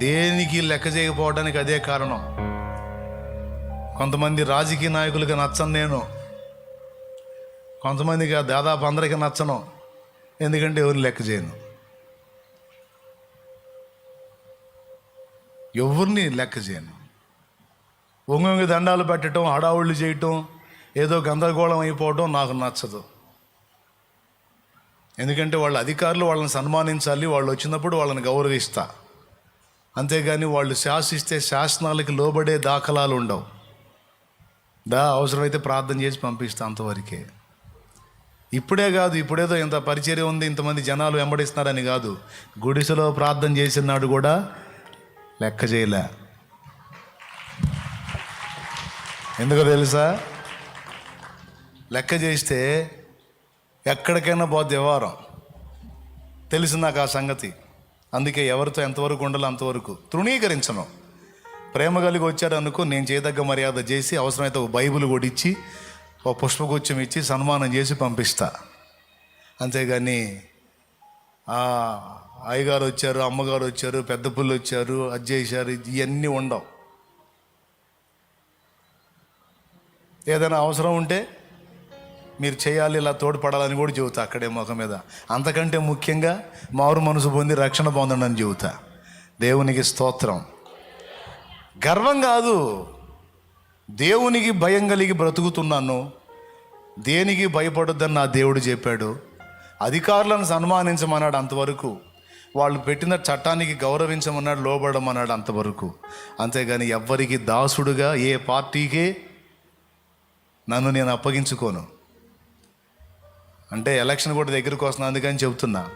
దేనికి లెక్క చేయకపోవడానికి అదే కారణం. కొంతమంది రాజకీయ నాయకులకి నచ్చను నేను. కొంతమందికి దాదాపు అందరికీ నచ్చను. ఎందుకంటే ఎవరు లెక్క చేయను. ఎవరిని లెక్క చేయను. ఒంగొంగి దండాలు పెట్టడం హడావుళ్ళు చేయటం ఏదో గందరగోళం అయిపోవడం నాకు నచ్చదు. ఎందుకంటే వాళ్ళ అధికారులు వాళ్ళని సన్మానించాలి వాళ్ళు వచ్చినప్పుడు వాళ్ళని గౌరవిస్తా. అంతేగాని వాళ్ళు శాసిస్తే శాసనాలకి లోబడే దాఖలాలు ఉండవు. దా అవసరమైతే ప్రార్థన చేసి పంపిస్తా అంతవరకే. ఇప్పుడే కాదు ఇప్పుడేదో ఇంత పరిచర్య ఉంది ఇంతమంది జనాలు వెంబడిస్తున్నారని కాదు. గుడిసెలో ప్రార్థన చేసినాడు కూడా లెక్క చేయలే. ఎందుకో తెలుసా? లెక్క చేస్తే ఎక్కడికైనా పోద్ది వ్యవహారం. తెలుసు నాకు ఆ సంగతి. అందుకే ఎవరితో ఎంతవరకు ఉండాలో అంతవరకు తృణీకరించను. ప్రేమ కలిగి వచ్చాడు అనుకో నేను చేయదగ్గ మర్యాద చేసి అవసరమైతే ఒక బైబిల్ కూడా ఇచ్చి ఒక పుష్పగుచ్చం ఇచ్చి సన్మానం చేసి పంపిస్తా. అంతేగాని ఆ, అయ్యగారు వచ్చారు అమ్మగారు వచ్చారు పెద్ద పుల్లు వచ్చారు అది చేశారు ఇవన్నీ ఉండవు. ఏదైనా అవసరం ఉంటే మీరు చేయాలి ఇలా తోడ్పడాలని కూడా చెబుతా అక్కడే ముఖం మీద. అంతకంటే ముఖ్యంగా మారు మనసు పొంది రక్షణ పొందండి అని చెబుతా. దేవునికి స్తోత్రం. గర్వం కాదు. దేవునికి భయం కలిగి బ్రతుకుతున్నాను. దేనికి భయపడొద్దని నా దేవుడు చెప్పాడు. అధికారులను సన్మానించమన్నాడు అంతవరకు. వాళ్ళు పెట్టిన చట్టానికి గౌరవించమన్నాడు లోబడమన్నాడు అంతవరకు. అంతేగాని ఎవ్వరికి దాసుడుగా ఏ పార్టీకే నన్ను నేను అప్పగించుకోను. అంటే ఎలక్షన్ కూడా దగ్గరికి వస్తుంది అందుకని చెబుతున్నా.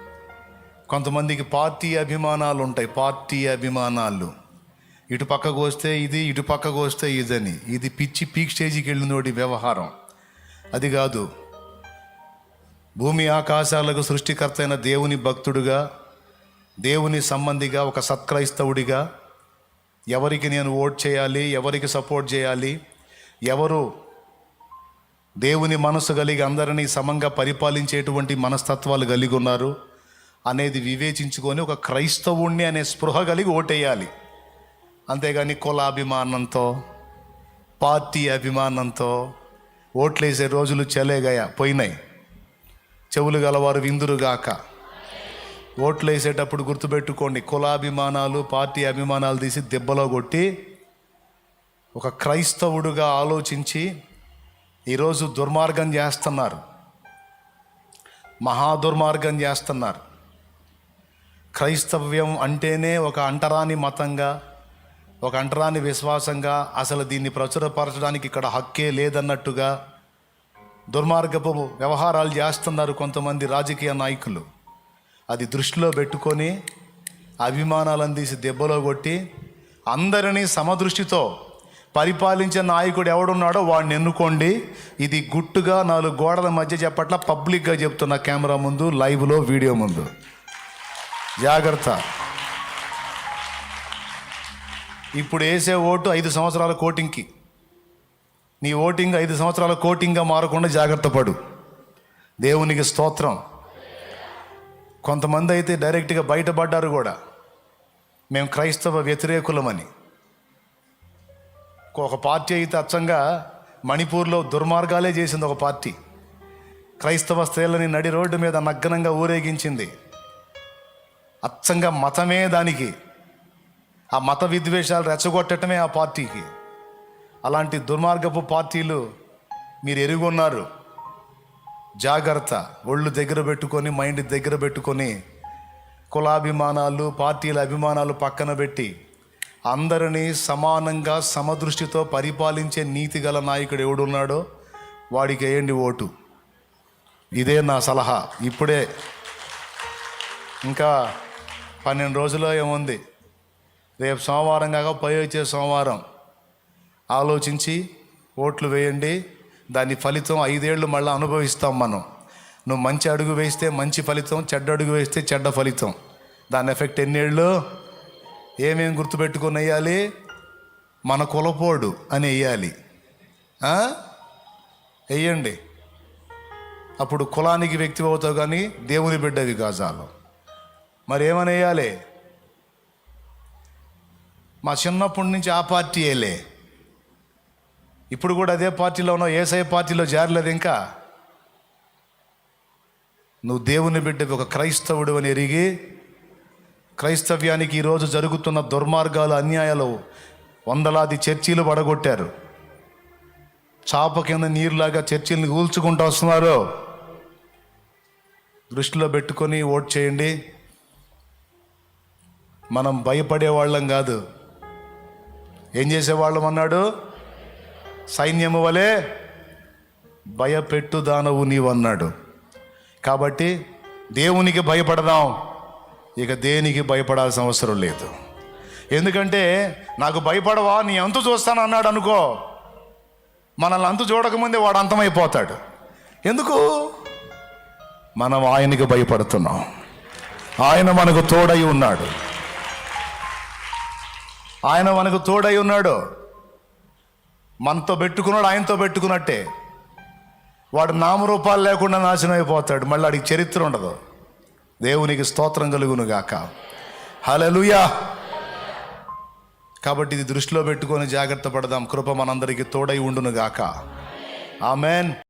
కొంతమందికి పార్టీ అభిమానాలు ఉంటాయి పార్టీ అభిమానాలు. ఇటు పక్కకు వస్తే ఇది ఇటు పక్కకు వస్తే ఇదని. ఇది పిచ్చి పీక్ స్టేజ్కి వెళ్ళినోడి వ్యవహారం. అది కాదు. భూమి ఆకాశాలకు సృష్టికర్త అయిన దేవుని భక్తుడుగా దేవుని సంబంధిగా ఒక సత్క్రైస్తవుడిగా ఎవరికి నేను ఓట్ చేయాలి ఎవరికి సపోర్ట్ చేయాలి ఎవరు దేవుని మనసు కలిగి అందరినీ సమంగా పరిపాలించేటువంటి మనస్తత్వాలు కలిగి ఉన్నారు. అనేది వివేచించుకొని ఒక క్రైస్తవుణ్ణి అనే స్పృహ కలిగి ఓటేయాలి. అంతేగాని కులాభిమానంతో పార్టీ అభిమానంతో ఓట్లేసే రోజులు చెలేగాయ? పోయినాయి. చెవులు గలవారు విందురుగాక ఓట్లు వేసేటప్పుడు గుర్తుపెట్టుకోండి కులాభిమానాలు పార్టీ అభిమానాలు తీసి దెబ్బలో కొట్టి ఒక క్రైస్తవుడుగా ఆలోచించి ఈరోజు దుర్మార్గం చేస్తున్నారు. మహా దుర్మార్గం చేస్తున్నారు. క్రైస్తవ్యం అంటేనే ఒక అంటరాని మతంగా ఒక అంటరాని విశ్వాసంగా అసలు దీన్ని ప్రచురపరచడానికి ఇక్కడ హక్కే లేదన్నట్టుగా దుర్మార్గపు వ్యవహారాలు చేస్తున్నారు కొంతమంది రాజకీయ నాయకులు. అది దృష్టిలో పెట్టుకొని అభిమానాలను తీసి దెబ్బలో కొట్టి అందరినీ సమదృష్టితో పరిపాలించే నాయకుడు ఎవడున్నాడో వాడిని ఎన్నుకోండి. ఇది గుట్టుగా నాలుగు గోడల మధ్య చెప్పట్ల పబ్లిక్గా చెప్తున్న కెమెరా ముందు లైవ్లో వీడియో ముందు. జాగ్రత్త. ఇప్పుడు వేసే ఓటు ఐదు సంవత్సరాల కోటింగ్కి. నీ ఓటింగ్ ఐదు సంవత్సరాల కోటింగ్గా మారకుండా జాగ్రత్త పడు. దేవునికి స్తోత్రం. కొంతమంది అయితే డైరెక్ట్గా బయటపడ్డారు కూడా. మేము క్రైస్తవ వ్యతిరేకులమని. ఒక పార్టీ అయితే అచ్చంగా మణిపూర్లో దుర్మార్గాలే చేసింది ఒక పార్టీ. క్రైస్తవ స్త్రీలని నడి రోడ్డు మీద నగ్నంగా ఊరేగించింది. అచ్చంగా మతమే దానికి. ఆ మత విద్వేషాలు రెచ్చగొట్టడమే ఆ పార్టీకి. అలాంటి దుర్మార్గపు పార్టీలు మీరు ఎరుగున్నారు. జాగ్రత్త ఒళ్ళు దగ్గర పెట్టుకొని మైండ్ దగ్గర పెట్టుకొని కులాభిమానాలు పార్టీల అభిమానాలు పక్కన పెట్టి అందరినీ సమానంగా సమదృష్టితో పరిపాలించే నీతి గల నాయకుడు ఎవడున్నాడో వాడికి వేయండి ఓటు. ఇదే నా సలహా. ఇప్పుడే. ఇంకా పన్నెండు రోజుల్లో ఏముంది? రేపు సోమవారం కాక పై వచ్చే సోమవారం. ఆలోచించి ఓట్లు వేయండి. దాని ఫలితం ఐదేళ్ళు మళ్ళీ అనుభవిస్తాం మనం. నువ్వు మంచి అడుగు వేస్తే మంచి ఫలితం చెడ్డ అడుగు వేస్తే చెడ్డ ఫలితం. దాని ఎఫెక్ట్ ఎన్నేళ్ళు? ఏమేమి గుర్తుపెట్టుకొని వేయాలి? మన కులపోడు అని వేయాలి. వేయండి. అప్పుడు కులానికి వ్యక్తి అవుతావు కానీ దేవుని బిడ్డవి కాజాలు మరి ఏమని వేయాలి? మా చిన్నప్పటి నుంచి ఆ పార్టీ వేయలే. ఇప్పుడు కూడా అదే పార్టీలో ఉన్నావు ఏసఐ పార్టీలో చేరలేదు ఇంకా. నువ్వు దేవుని బిడ్డ ఒక క్రైస్తవుడు అని ఎరిగి క్రైస్తవ్యానికి ఈరోజు జరుగుతున్న దుర్మార్గాలు అన్యాయాలు వందలాది చర్చీలు పడగొట్టారు. చాప కింద నీరులాగా చర్చిల్ని కూల్చుకుంటూ వస్తున్నారు. దృష్టిలో పెట్టుకొని ఓట్ చేయండి. మనం భయపడే వాళ్ళం కాదు. ఏం చేసేవాళ్ళం అన్నాడు? సైన్యము వలె భయపెట్టు దానవు నీవన్నాడు. కాబట్టి దేవునికి భయపడదాం. ఇక దేనికి భయపడాల్సిన అవసరం లేదు. ఎందుకంటే నాకు భయపడవా నీ అంతు చూస్తాను అన్నాడు అనుకో మనల్ని అంతు చూడకముందే వాడు అంతమైపోతాడు. ఎందుకు? మనం ఆయనకి భయపడుతున్నాం. ఆయన మనకు తోడై ఉన్నాడు. ఆయన మనకు తోడై ఉన్నాడు. మనతో పెట్టుకున్నాడు ఆయనతో పెట్టుకున్నట్టే. వాడు నామరూపాలు లేకుండా నాశనం అయిపోతాడు. మళ్ళీ వాడికి చరిత్ర ఉండదు. దేవునికి స్తోత్రం కలుగును గాక. హలలుయా కాబట్టి ఇది దృష్టిలో పెట్టుకొని జాగ్రత్త పడదాం. కృప మనందరికీ తోడై ఉండును గాక. ఆమెన్.